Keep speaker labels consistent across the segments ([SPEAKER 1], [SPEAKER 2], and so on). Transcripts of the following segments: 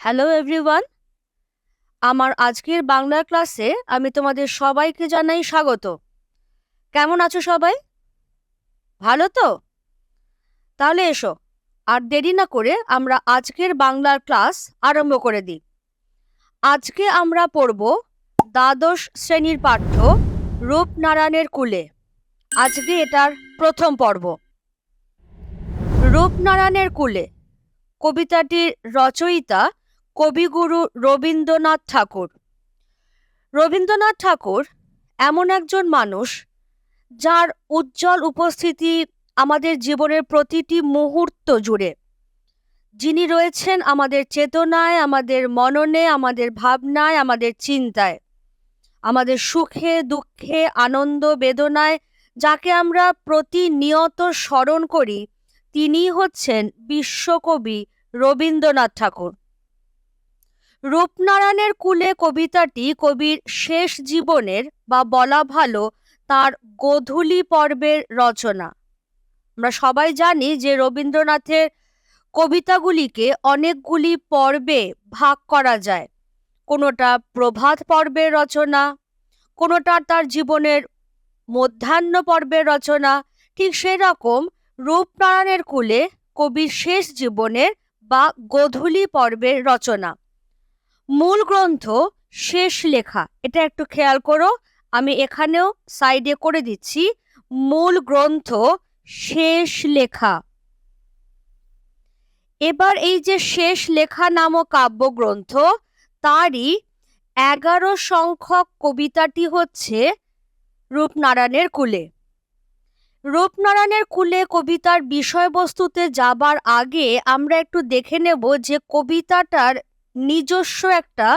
[SPEAKER 1] Hello everyone আমার আজকের বাংলা ক্লাসে আমি তোমাদের সবাইকে জানাই স্বাগত। কেমন আছো সবাই? ভালো তো? তাহলে এসো, আর দেরি না করে আমরা আজকের বাংলার ক্লাস আরম্ভ করে দিই। আজকে আমরা পড়ব দ্বাদশ শ্রেণির পাঠ্য রূপনারায়ণের কুলে। আজকে এটার প্রথম পর্ব। রূপনারায়ণের কুলে কবিতাটির রচয়িতা কবিগুরু রবীন্দ্রনাথ ঠাকুর। রবীন্দ্রনাথ ঠাকুর এমন একজন মানুষ যার উজ্জ্বল উপস্থিতি আমাদের জীবনের প্রতিটি মুহূর্ত জুড়ে। যিনি রয়েছেন আমাদের চেতনায়, আমাদের মননে, আমাদের ভাবনায়, আমাদের চিন্তায়, আমাদের সুখে, দুঃখে, আনন্দ, বেদনায়, যাকে আমরা প্রতিনিয়ত স্মরণ করি, তিনিই হচ্ছেন বিশ্বকবি রবীন্দ্রনাথ ঠাকুর। রূপনারায়ণের কুলে কবিতাটি কবির শেষ জীবনের বা বলা ভালো তার গোধূলি পর্বের রচনা। আমরা সবাই জানি যে রবীন্দ্রনাথের কবিতাগুলিকে অনেকগুলি পর্বে ভাগ করা যায়। কোনোটা প্রভাত পর্বের রচনা, কোনোটা তার জীবনের মধ্যাহ্ন পর্বের রচনা। ঠিক সেরকম রূপনারায়ণের কুলে কবির শেষ জীবনের বা গোধূলি পর্বের রচনা। মূল গ্রন্থ শেষ লেখা। এটা একটু খেয়াল করো, আমি এখানেও সাইডে করে দিচ্ছি। মূল গ্রন্থ শেষ লেখা। এবার এই যে শেষ লেখা নামক কাব্যগ্রন্থ, তারই এগারো সংখ্যক কবিতাটি হচ্ছে রূপনারায়ণের কুলে। রূপনারায়ণের কুলে কবিতার বিষয়বস্তুতে যাবার আগে আমরা একটু দেখে নেব যে কবিতাটার নিজস্ব একটা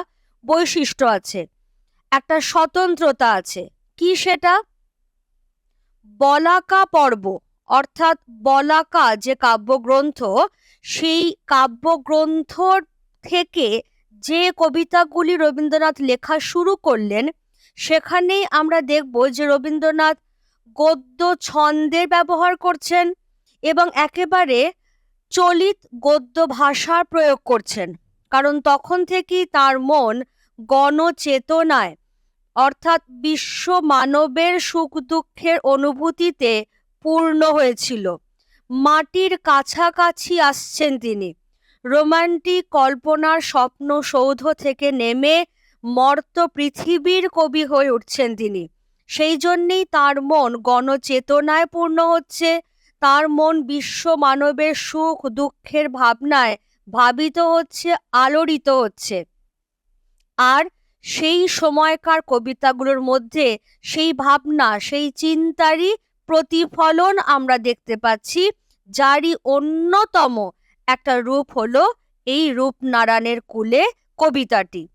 [SPEAKER 1] বৈশিষ্ট্য আছে, একটা স্বতন্ত্রতা আছে। কি সেটা? বলাকা পর্ব, অর্থাৎ বলাকা যে কাব্যগ্রন্থ, সেই কাব্যগ্রন্থ থেকে যে কবিতাগুলি রবীন্দ্রনাথ লেখা শুরু করলেন, সেখানেই আমরা দেখব যে রবীন্দ্রনাথ গদ্য ছন্দের ব্যবহার করছেন এবং একেবারে চলিত গদ্য ভাষার প্রয়োগ করছেন। কারণ তখন থেকেই তার মন গণচেতনায়, অর্থাৎ বিশ্ব মানবের সুখ দুঃখের অনুভূতিতে পূর্ণ হয়েছিল। মাটির কাছাকাছি আসছেন তিনি। রোমান্টিক কল্পনার স্বপ্ন সৌধ থেকে নেমে মর্ত পৃথিবীর কবি হয়ে উঠছেন তিনি। সেই জন্যেই তার মন গণচেতনায় পূর্ণ হচ্ছে, তার মন বিশ্ব মানবের সুখ দুঃখের ভাবনায় ভাবিত হচ্ছে, আলোড়িত হচ্ছে। আর সেই সময়কার কবিতাগুলোর মধ্যে সেই ভাবনা, সেই চিন্তারই প্রতিফলন আমরা দেখতে পাচ্ছি, যারই অন্যতম একটা রূপ হলো এই রূপনারায়ণের কুলে কবিতাটি।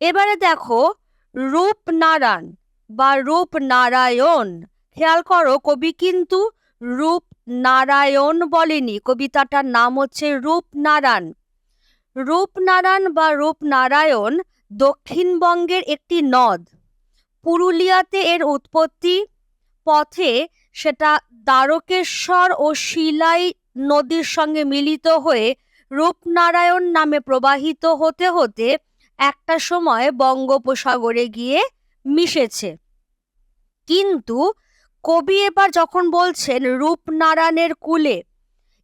[SPEAKER 1] এবারে দেখো, রূপনারায়ণ বা রূপনারায়ণ, খেয়াল করো কবি কিন্তু রূপ নারায়ণ বলেনি। কবিতাটার নাম হচ্ছে রূপনারায়ণ। রূপনারায়ণ বা রূপনারায়ণ দক্ষিণবঙ্গের একটি নদ। পুরুলিয়াতে এর উৎপত্তি পথে সেটা দ্বারকেশ্বর ও শিলাই নদীর সঙ্গে মিলিত হয়ে রূপনারায়ণ নামে প্রবাহিত হতে হতে একটা সময় বঙ্গোপসাগরে গিয়ে মিশেছে। কিন্তু কবি এবার যখন বলছেন রূপনারায়ণের কুলে,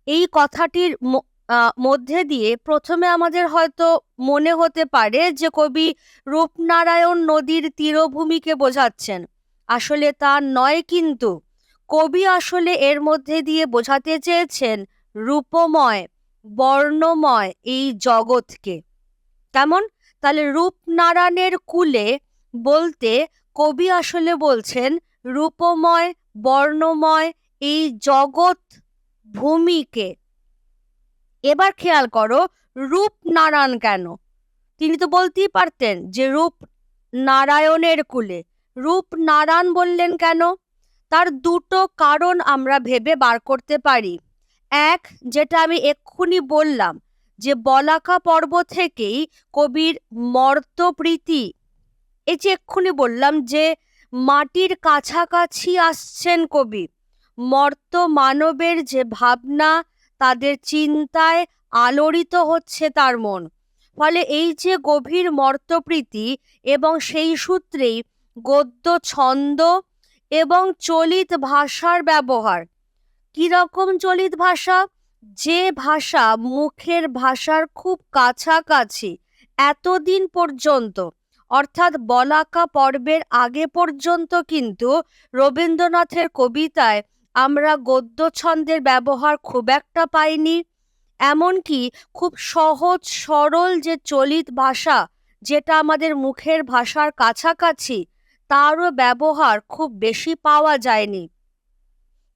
[SPEAKER 1] এই কথাটির মধ্যে দিয়ে প্রথমে আমাদের হয়তো মনে হতে পারে যে কবি রূপনারায়ণ নদীর তীরভূমিকে বোঝাচ্ছেন। আসলে তা নয় কিন্তু, কবি আসলে এর মধ্যে দিয়ে বোঝাতে চেয়েছেন রূপময়, বর্ণময় এই জগৎকে। কেমন? তাহলে রূপনারায়ণের কুলে বলতে কবি আসলে বলছেন রূপময়, বর্ণময় এই জগৎ ভূমিকে। এবার খেয়াল করো রূপ নারায়ণ কেন? তিনি তো বলতেই পারতেন যে রূপ নারায়ণের কুলে। রূপ নারায়ণ বললেন কেন? তার দুটো কারণ আমরা ভেবে বার করতে পারি। এক, যেটা আমি এক্ষুনি বললাম, যে বলাকা পর্ব থেকেই কবির মর্তপ্রীতি। এই যে এক্ষুনি বললাম যে মাটির কাছাকাছি আসছেন কবি। মর্ত মানবের যে ভাবনা, তাদের চিন্তায় আলোড়িত হচ্ছে তার মন। ফলে এই যে গভীর মর্তপ্রীতি এবং সেই সূত্রেই গদ্য ছন্দ এবং চলিত ভাষার ব্যবহার। কীরকম চলিত ভাষা? যে ভাষা মুখের ভাষার খুব কাছাকাছি, এতদিন পর্যন্ত। অর্থাৎ বলাকা পর্বের আগে পর্যন্ত কিন্তু রবীন্দ্রনাথের কবিতায় আমরা গদ্য ছন্দের ব্যবহার খুব একটা পাইনি। এমনকি খুব সহজ, সরল যে চলিত ভাষা যেটা আমাদের মুখের ভাষার কাছাকাছি, তারও ব্যবহার খুব বেশি পাওয়া যায়নি।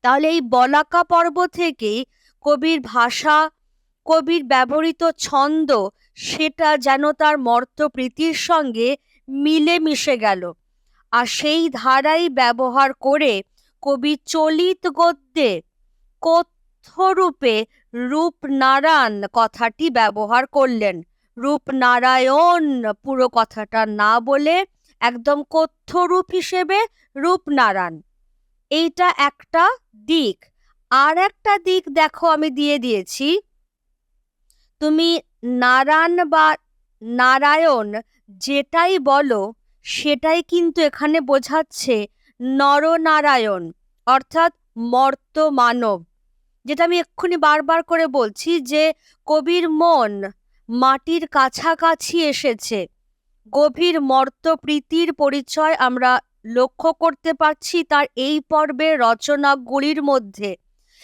[SPEAKER 1] তাহলে এই বলাকা পর্ব থেকেই কবির ভাষা, কবির ব্যবহৃত ছন্দ সেটা যেন তার মর্তপ্রীতির সঙ্গে মিলে মিশে গেল। আর সেই ধারাই ব্যবহার করে কবি চলিত গদ্যে কথ্যরূপে রূপনারায়ণ কথাটি ব্যবহার করলেন। রূপনারায়ণ পুরো কথাটা না বলে একদম কথ্যরূপ হিসেবে রূপনারায়ণ। এইটা একটা দিক। আর একটা দিক দেখো আমি দিয়ে দিয়েছি। তুমি নারায়ণ বা নারায়ণ যেটাই বলো, সেটাই কিন্তু এখানে বোঝাচ্ছে নরনারায়ণ, অর্থাৎ মর্ত মানব। যেটা আমি এক্ষুনি বারবার করে বলছি যে কবির মন মাটির কাছাকাছি এসেছে। গভীর মর্ত প্রীতির পরিচয় আমরা লক্ষ্য করতে পারছি তার এই পর্বের রচনাগুলির মধ্যে।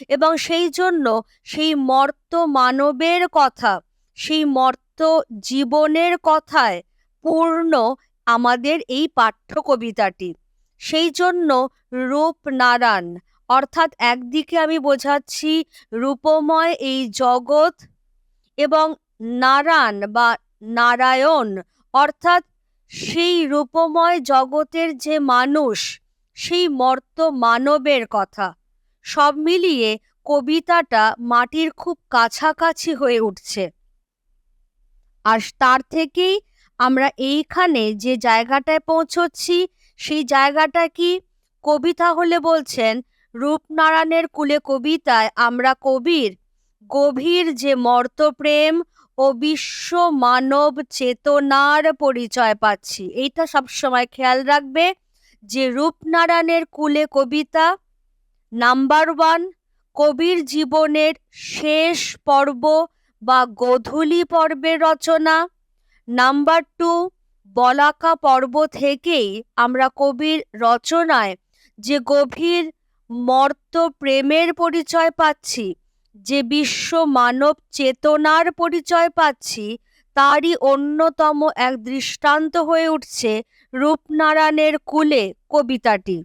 [SPEAKER 1] এবং সেই জন্য সেই মর্ত মানবের কথা সেই মর্ত জীবনের কথায় পূর্ণ আমাদের এই পাঠ্য কবিতাটি সেই জন্য রূপনারায়ণ, অর্থাৎ একদিকে আমি বোঝাচ্ছি রূপময় এই জগৎ এবং নারায়ণ বা নারায়ণ, অর্থাৎ সেই রূপময় জগতের যে মানুষ, সেই মর্ত মানবের কথা। সব মিলিয়ে কবিতাটা মাটির খুব কাছাকাছি হয়ে উঠছে। আর তার থেকেই আমরা এইখানে যে জায়গাটায় পৌঁছচ্ছি, সেই জায়গাটা কি? কবিতা হলে বলছেন, রূপনারায়ণের কুলে কবিতায় আমরা কবির গভীর যে মর্তপ্রেম ও বিশ্ব মানব চেতনার পরিচয় পাচ্ছি। এইটা সবসময় খেয়াল রাখবে যে রূপনারায়ণের কুলে কবিতা নাম্বার ওয়ান, কবির জীবনের শেষ পর্ব বা গোধূলি পর্বের রচনা। নাম্বার টু বলাকা পর্ব থেকেই আমরা কবির রচনায় যে গভীর মর্ত প্রেমের পরিচয় পাচ্ছি, যে বিশ্ব মানব চেতনার পরিচয় পাচ্ছি, তারই অন্যতম এক দৃষ্টান্ত হয়ে উঠছে রূপনারায়ণের কুলে কবিতাটি।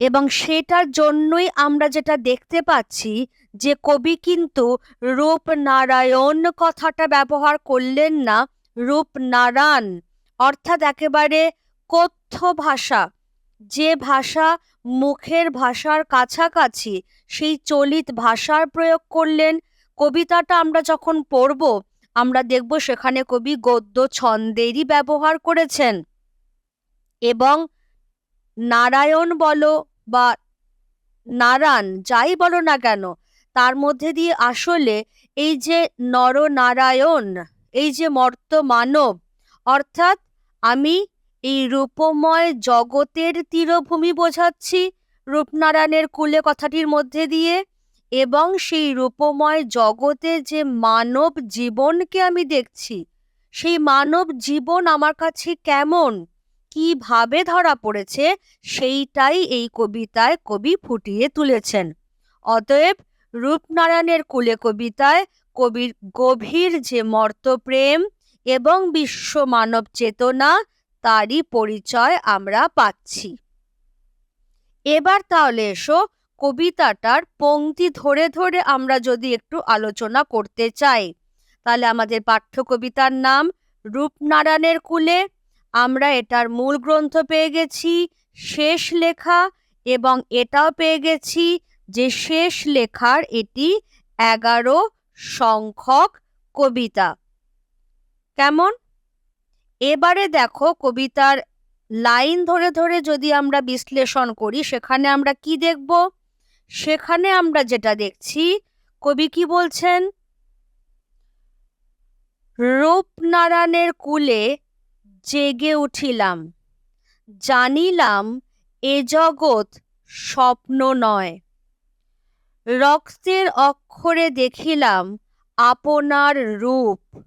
[SPEAKER 1] এবং সেটার জন্যই আমরা যেটা দেখতে পাচ্ছি যে কবি কিন্তু রূপনারায়ণ কথাটা ব্যবহার করলেন না, রূপনারায়ণ। অর্থাৎ একেবারে কথ্য ভাষা, যে ভাষা মুখের ভাষার কাছাকাছি, সেই চলিত ভাষার প্রয়োগ করলেন। কবিতাটা আমরা যখন পড়ব, আমরা দেখব সেখানে কবি গদ্য ছন্দেরই ব্যবহার করেছেন। এবং নারায়ণ বলো বা নারায়ণ, যাই বলো না কেন তার মধ্যে দিয়ে আসলে এই যে নরনারায়ণ, এই যে মর্ত মানব অর্থাৎ আমি এই রূপময় জগতের তীরভূমি বোঝাচ্ছি রূপনারায়ণের কুলে কথাটির মধ্যে দিয়ে এবং সেই রূপময় জগতে যে মানব জীবনকে আমি দেখছি, সেই মানব জীবন আমার কাছে কেমন, কীভাবে ধরা পড়েছে সেইটাই এই কবিতায় কবি ফুটিয়ে তুলেছেন। অতএব রূপনারায়ণের কুলে কবিতায় কবির গভীর যে মর্তপ্রেম এবং বিশ্ব মানব চেতনা, তারই পরিচয় আমরা পাচ্ছি। এবার তাহলে এসো কবিতাটার পংক্তি ধরে ধরে আমরা যদি একটু আলোচনা করতে চাই। তাহলে আমাদের পাঠ্য কবিতার নাম, রূপনারায়ণের কুলে আমরা এটার মূল গ্রন্থ পেয়ে গেছি, শেষ লেখা এবং এটাও পেয়ে গেছি যে শেষ লেখার এটি এগারো সংখ্যক কবিতা। কেমন? এবারে দেখো কবিতার লাইন ধরে ধরে যদি আমরা বিশ্লেষণ করি, সেখানে আমরা কি দেখব? সেখানে আমরা যেটা দেখছি, কবি কি বলছেন? রূপনারায়ণের কুলে জেগে উঠিলাম, জানিলাম এ জগৎ স্বপ্ন নয়। রক্তের অক্ষরে দেখিলাম আপনার রূপ।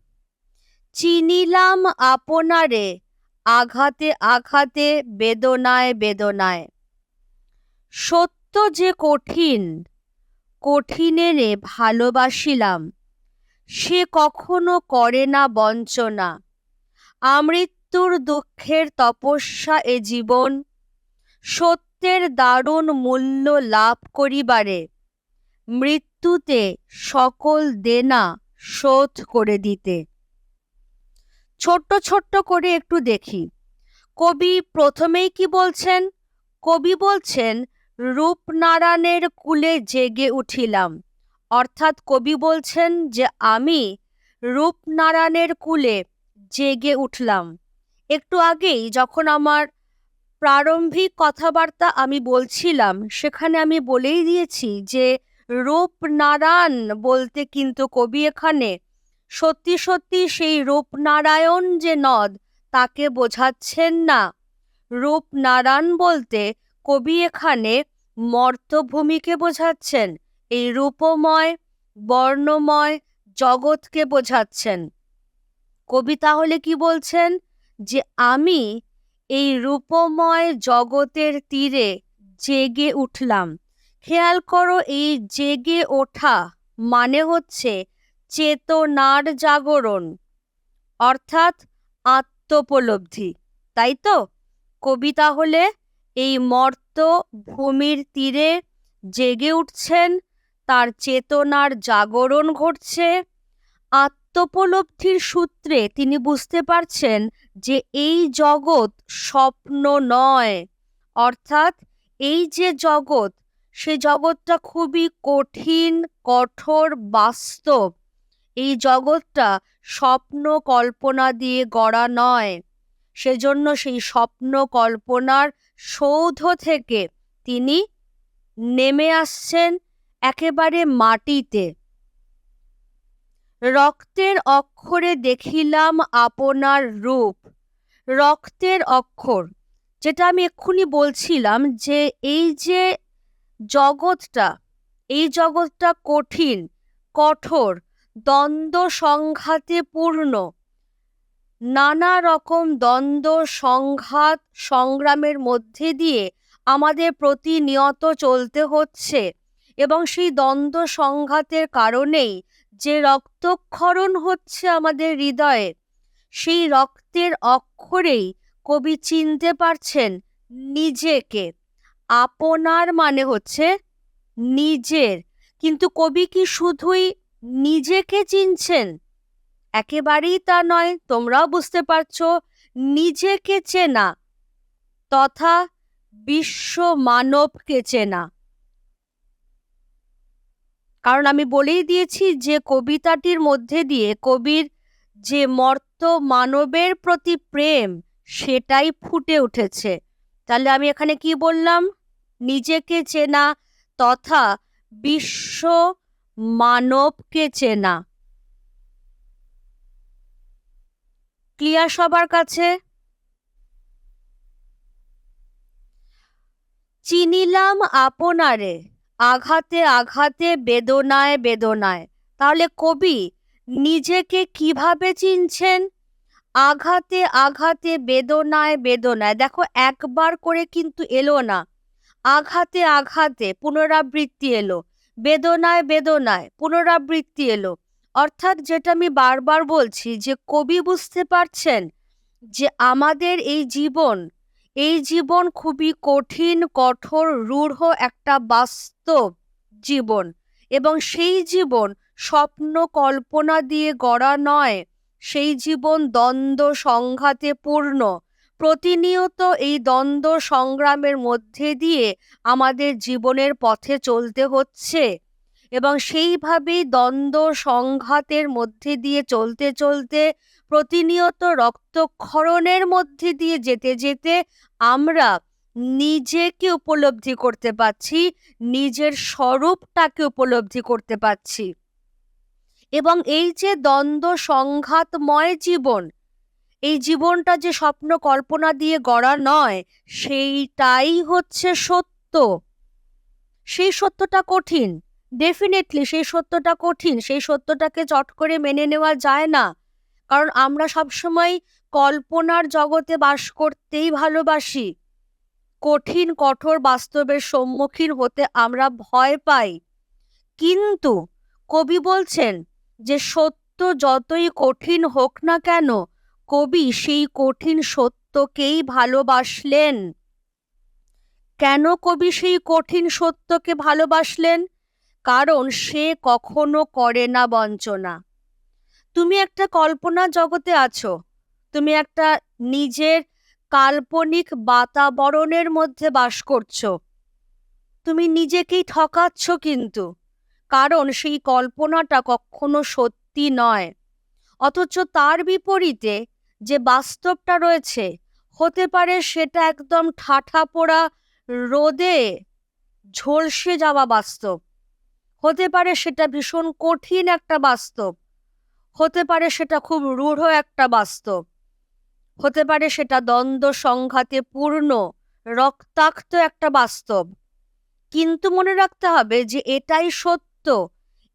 [SPEAKER 1] চিনিলাম আপনারে আঘাতে আঘাতে, বেদনায় বেদনায়। সত্য যে কঠিন, কঠিনেরে ভালোবাসিলাম, সে কখনো করে না বঞ্চনা। আমৃত্যুর দুঃখের তপস্যা এ জীবন, সত্যের দারুণ মূল্য লাভ করিবারে। মৃত্যুতে সকল দেনা শোধ করে দিতে। ছোট্ট ছোট্ট করে একটু দেখি। কবি প্রথমেই কি বলছেন? কবি বলছেন, রূপনারায়ণের কুলে জেগে উঠিলাম। অর্থাৎ কবি বলছেন যে, আমি রূপনারায়ণের কুলে জেগে উঠলাম। একটু আগেই যখন আমার প্রারম্ভিক কথাবার্তা আমি বলছিলাম, সেখানে আমি বলেই দিয়েছি যে রূপনারায়ণ বলতে কিন্তু কবি এখানে। সত্যি সত্যি সেই রূপনারায়ণ যে নদ, তাকে বোঝাচ্ছেন না। রূপনারায়ণ বলতে কবি এখানে মর্তভূমিকে বোঝাচ্ছেন, এই রূপময়, বর্ণময় জগৎকে বোঝাচ্ছেন। কবি তাহলে কি বলছেন? যে আমি এই রূপময় জগতের তীরে জেগে উঠলাম। খেয়াল করো, এই জেগে ওঠা মানে হচ্ছে চেতনার জাগরণ, অর্থাৎ আত্মোপলব্ধি, তাই তো? কবিতা হলে এই মর্ত ভূমির তীরে জেগে উঠছেন, তার চেতনার জাগরণ ঘটছে, আত্মোপলব্ধির সূত্রে তিনি বুঝতে পারছেন যে এই জগৎ স্বপ্ন নয়, অর্থাৎ এই যে জগৎ সে জগৎটা খুবই কঠিন, কঠোর, বাস্তব। এই জগৎটা স্বপ্ন কল্পনা দিয়ে গড়া নয়। সেজন্য সেই স্বপ্ন কল্পনার সৌধ থেকে তিনি নেমে আসছেন একেবারে মাটিতে। রক্তের অক্ষরে দেখিলাম আপনার রূপ। রক্তের অক্ষর, যেটা আমি এক্ষুনি বলছিলাম যে এই যে জগৎটা, এই জগৎটা কঠিন, কঠোর, দ্বন্দ্ব সংঘাতে পূর্ণ। নানা রকম দ্বন্দ্ব, সংঘাত, সংগ্রামের মধ্যে দিয়ে আমাদের প্রতিনিয়ত চলতে হচ্ছে এবং সেই দ্বন্দ্ব সংঘাতের কারণেই যে রক্তক্ষরণ হচ্ছে আমাদের হৃদয়ে, সেই রক্তের অক্ষরেই কবি চিনতে পারছেন নিজেকে। আপনার মানে হচ্ছে নিজের। কিন্তু কবি কি শুধুই নিজেকে চিনছেন? একেবারেই তা নয়, তোমরাও বুঝতে পারছ, নিজেকে চেনা তথা বিশ্ব মানবকে চেনা। কারণ আমি বলেই দিয়েছি যে কবিতাটির মধ্যে দিয়ে কবির যে মর্ত মানবের প্রতি প্রেম, সেটাই ফুটে উঠেছে। তাহলে আমি এখানে কি বললাম? নিজেকে চেনা তথা বিশ্ব মানবকে চেনা। ক্লিয়ার সবার কাছে? চিনিলাম আপনারে, আঘাতে আঘাতে, বেদনায় বেদনায়। তাহলে কবি নিজেকে কীভাবে চিনছেন? আঘাতে আঘাতে, বেদনায় বেদনায়। দেখো, একবার করে কিন্তু এলো না। আঘাতে আঘাতে পুনরাবৃত্তি এলো। বেদনায় বেদনায় পুনরাবৃত্তি এলো। অর্থাৎ যেটা আমি বারবার বলছি যে, কবি বুঝতে পারছেন যে, আমাদের এই জীবন এই জীবন খুবই কঠিন, কঠোর, রূঢ় একটা বাস্তব জীবন। এবং সেই জীবন স্বপ্ন, কল্পনা দিয়ে গড়া নয়। সেই জীবন দ্বন্দ্ব সংঘাতে পূর্ণ। প্রতিনিয়ত এই দ্বন্দ্ব সংগ্রামের মধ্যে দিয়ে আমাদের জীবনের পথে চলতে হচ্ছে এবং সেইভাবেই দ্বন্দ্ব সংঘাতের মধ্যে দিয়ে চলতে চলতে প্রতিনিয়ত রক্তক্ষরণের মধ্যে দিয়ে যেতে যেতে আমরা নিজেকে উপলব্ধি করতে পারছি, নিজের স্বরূপটাকে উপলব্ধি করতে পারছি। এবং এই যে দ্বন্দ্ব সংঘাতময় জীবন, এই জীবনটা যে স্বপ্ন কল্পনা দিয়ে গড়া নয়, সেইটাই হচ্ছে সত্য। সেই সত্যটা কঠিন ডেফিনেটলি সেই সত্যটা কঠিন, সেই সত্যটাকে চট করে মেনে নেওয়া যায় না। কারণ আমরা সবসময় কল্পনার জগতে বাস করতেই ভালোবাসি। কঠিন, কঠোর বাস্তবের সম্মুখীন হতে আমরা ভয় পাই। কিন্তু কবি বলছেন যে সত্য যতই কঠিন হোক না কেন, কবি সেই কঠিন সত্যকেই ভালোবাসলেন। কেন কবি সেই কঠিন সত্যকে ভালোবাসলেন? কারণ সে কখনো করে না বঞ্চনা। তুমি একটা কল্পনা জগতে আছো। তুমি একটা নিজের কাল্পনিক বাতাবরণের মধ্যে বাস করছ। তুমি নিজেকেই ঠকাচ্ছ কিন্তু। কারণ সেই কল্পনাটা কখনো সত্যি নয়। অথচ তার বিপরীতে যে বাস্তবটা রয়েছে, হতে পারে সেটা একদম ঠাঠা পোড়া রোদে ঝলসে যাওয়া বাস্তব। হতে পারে সেটা ভীষণ কঠিন একটা বাস্তব। হতে পারে সেটা খুব রূঢ় একটা বাস্তব। হতে পারে সেটা দ্বন্দ্ব সংঘাতে পূর্ণ, রক্তাক্ত একটা বাস্তব। কিন্তু মনে রাখতে হবে যে এটাই সত্য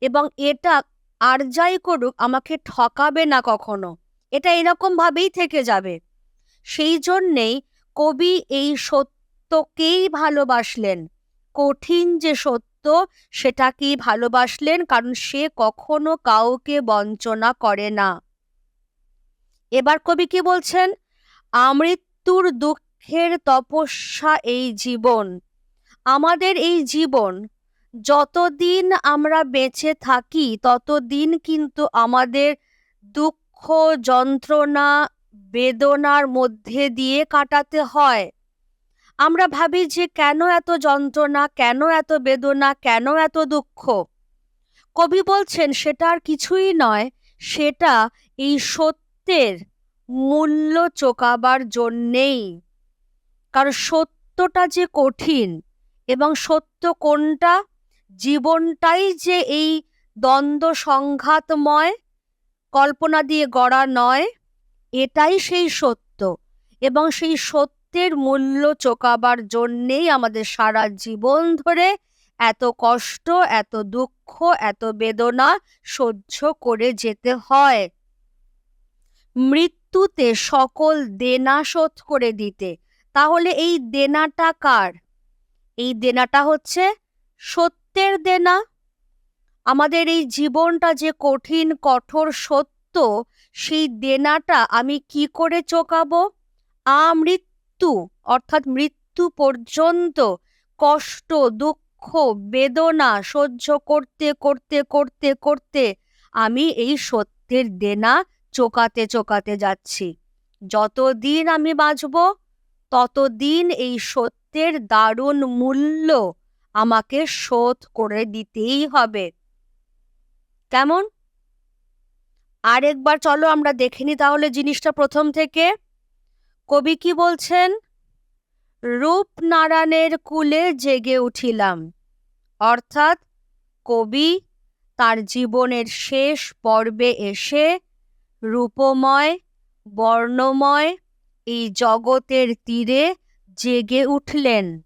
[SPEAKER 1] এবং এটা আর যাই করুক, আমাকে ঠকাবে না কখনো। এটা এরকম ভাবেই থেকে যাবে। সেই জন্যেই কবি এই সত্যকেই ভালোবাসলেন। কঠিন যে সত্য, সেটাকেই ভালোবাসলেন, কারণ সে কখনো কাউকে বঞ্চনা করে না। এবার কবি কি বলছেন? আমৃত্যুর দুঃখের তপস্যা এই জীবন। আমাদের এই জীবন যতদিন আমরা বেঁচে থাকি, ততদিন কিন্তু আমাদের দুঃখ, যন্ত্রণা, বেদনার মধ্যে দিয়ে কাটাতে হয়। আমরা ভাবি যে কেন এত যন্ত্রণা, কেন এত বেদনা, কেন এত দুঃখ? কবি বলছেন, সেটা আর কিছুই নয়, সেটা এই সত্যের মূল্য চোকাবার জন্যেই। কারণ সত্যটা যে কঠিন এবং সত্য কোনটা জীবনটাই যে এই দ্বন্দ্ব সংঘাতময় কল্পনা দিয়ে গড়া নয়, এটাই সেই সত্য। এবং সেই সত্যের মূল্য চোকাবার জন্যেই আমাদের সারা জীবন ধরে এত কষ্ট, এত দুঃখ, এত বেদনা সহ্য করে যেতে হয়। মৃত্যুতে সকল দেনা শোধ করে দিতে। তাহলে এই দেনাটা কার? এই দেনাটা হচ্ছে সত্যের দেনা আমাদের এই জীবনটা যে কঠিন, কঠোর, সত্য, সেই দেনাটা আমি কি করে চোকাবো? আমৃত্যু অর্থাৎ মৃত্যু পর্যন্ত কষ্ট, দুঃখ, বেদনা সহ্য করতে করতে করতে করতে আমি এই সত্যের দেনা চোকাতে চোকাতে যাচ্ছি। যতদিন আমি বাঁচব, ততদিন এই সত্যের দারুণ মূল্য আমাকে শোধ করে দিতেই হবে। কেমন? আরেকবার চলো আমরা দেখে নি তাহলে জিনিসটা প্রথম থেকে। কবি কি বলছেন? রূপনারায়ণের কুলে জেগে উঠিলাম। অর্থাৎ কবি তার জীবনের শেষ পর্বে এসে রূপময়, বর্ণময় এই জগতের তীরে জেগে উঠলেন।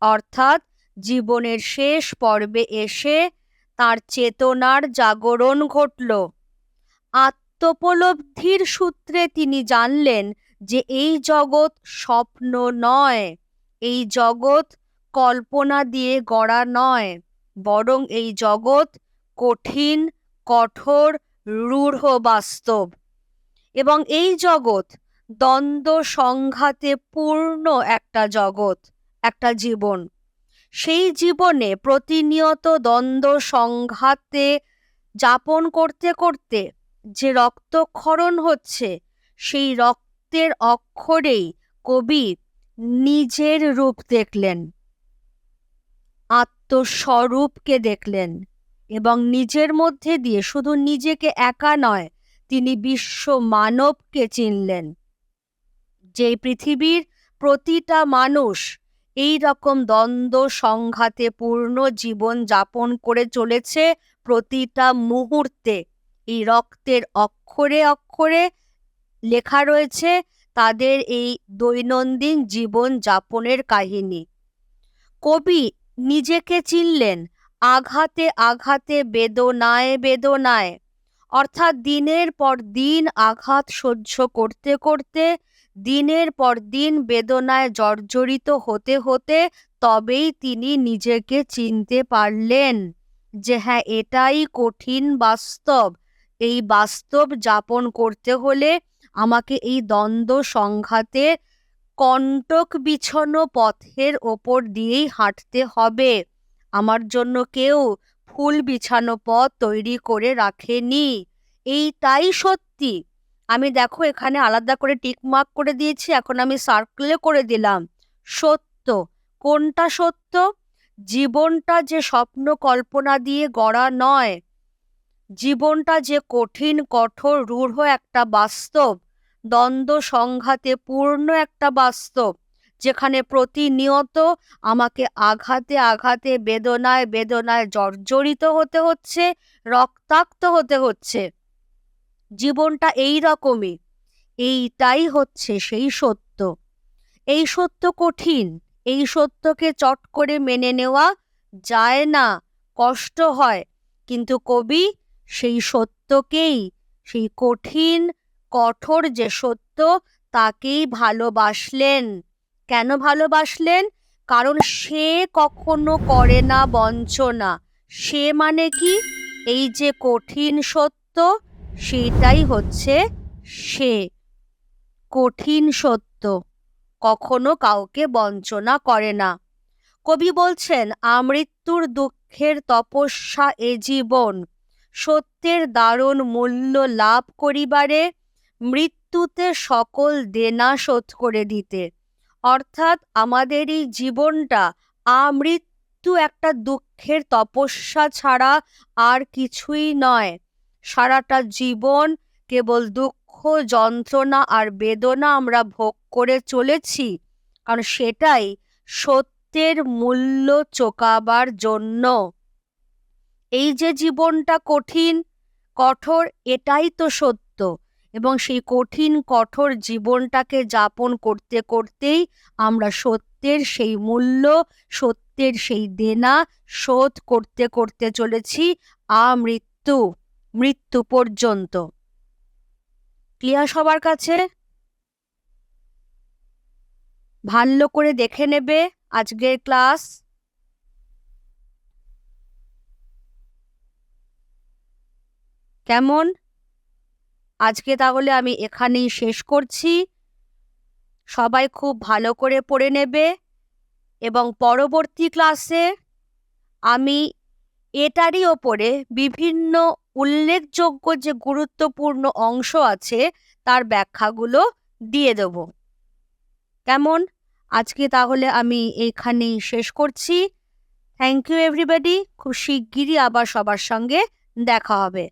[SPEAKER 1] অর্থাৎ জীবনের শেষ পর্বে এসে তার চেতনার জাগরণ ঘটল। আত্মোপলব্ধির সূত্রে তিনি জানলেন যে এই জগৎ স্বপ্ন নয়, এই জগৎ কল্পনা দিয়ে গড়া নয়, বরং এই জগৎ কঠিন, কঠোর, রূঢ়, বাস্তব। এবং এই জগৎ দ্বন্দ্ব সংঘাতে পূর্ণ একটা জগৎ, একটা জীবন। সেই জীবনে প্রতিনিয়ত দ্বন্দ্ব, সংঘাতে, যাপন করতে করতে যে রক্তক্ষরণ হচ্ছে, সেই রক্তের অক্ষরেই কবি নিজের রূপ দেখলেন, আত্মস্বরূপকে দেখলেন এবং নিজের মধ্যে দিয়ে শুধু নিজেকে একা নয়, তিনি বিশ্ব মানবকে চিনলেন। যে পৃথিবীর প্রতিটা মানুষ এই রকম দ্বন্দ্ব, সংঘাতে পূর্ণ জীবন যাপন করে চলেছে প্রতিটা মুহূর্তে। এই রক্তের অক্ষরে অক্ষরে লেখা রয়েছে তাদের এই দৈনন্দিন জীবন যাপনের কাহিনী। কবি নিজেকে চিনলেন আঘাতে আঘাতে, বেদনায় বেদনায়। অর্থাৎ দিনের পর দিন আঘাত সহ্য করতে করতে দিনের পর দিন বেদনায় জর্জরিত হতে হতে তবেই তিনি নিজেকে চিনতে পারলেন যে হ্যাঁ এটাই কঠিন বাস্তব। এই বাস্তব যাপন করতে হলে আমাকে এই দ্বন্দ্ব সংঘাতে কণ্টক বিছন্ন পথের ওপর দিয়েই হাঁটতে হবে। আমার জন্য কেউ ফুল বিছানো পথ তৈরি করে রাখেনি। এইটাই সত্যি। আমি দেখো এখানে আলাদা করে টিক মার্ক করে দিয়েছি, এখন আমি সার্কেলে করে দিলাম। সত্য। কোনটা সত্য? জীবনটা যে স্বপ্ন কল্পনা দিয়ে গড়া নয়, জীবনটা যে কঠিন, কঠোর, রূঢ় একটা বাস্তব, দ্বন্দ্ব সংঘাতে পূর্ণ একটা বাস্তব, যেখানে প্রতিনিয়ত আমাকে আঘাতে আঘাতে বেদনায় বেদনায় জর্জরিত হতে হচ্ছে, রক্তাক্ত হতে হচ্ছে। জীবনটা এই রকমই। এইটাই হচ্ছে সেই সত্য। এই সত্য কঠিন, এই সত্যকে চট করে মেনে নেওয়া যায় না, কষ্ট হয়। কিন্তু কবি সেই সত্যকেই, সেই কঠিন, কঠোর যে সত্য, তাকেই ভালোবাসলেন। কেন ভালোবাসলেন? কারণ সে কখনো করে না বঞ্চনা। সে মানে কি? এই যে কঠিন সত্য সেটাই হচ্ছে সে। কঠিন সত্য। কখনো কাউকে বঞ্চনা করে না। কবি বলছেন, আমৃত্যুর দুঃখের তপস্যা এ জীবন। সত্যের দারুণ মূল্য লাভ করিবারে মৃত্যুতে সকল দেনা শোধ করে দিতে। অর্থাৎ আমাদের এই জীবনটা আমৃত্যু একটা দুঃখের তপস্যা ছাড়া আর কিছুই নয়। সারাটা জীবন কেবল দুঃখ, যন্ত্রণা আর বেদনা আমরা ভোগ করে চলেছি। কারণ সেটাই সত্যের মূল্য চোকাবার জন্য। এই যে জীবনটা কঠিন, কঠোর, এটাই তো সত্য। এবং সেই কঠিন, কঠোর জীবনটাকে যাপন করতে করতেই আমরা সত্যের সেই মূল্য, সত্যের সেই দেনা শোধ করতে করতে চলেছি আমৃত্যু মৃত্যু পর্যন্ত। ক্লিয়ার সবার কাছে? ভালো করে দেখে নেবে আজকের ক্লাস। কেমন? আজকে তাহলে আমি এখানেই শেষ করছি। সবাই খুব ভালো করে পড়ে নেবে এবং পরবর্তী ক্লাসে আমি এটারই ওপরে বিভিন্ন উল্লেখযোগ্য যে গুরুত্বপূর্ণ অংশ আছে, তার ব্যাখ্যাগুলো দিয়ে দেব। কেমন? আজকে তাহলে আমি এখানেই শেষ করছি। থ্যাংক ইউ এভরিবাডি খুব শিগগিরই আবার সবার সঙ্গে দেখা হবে।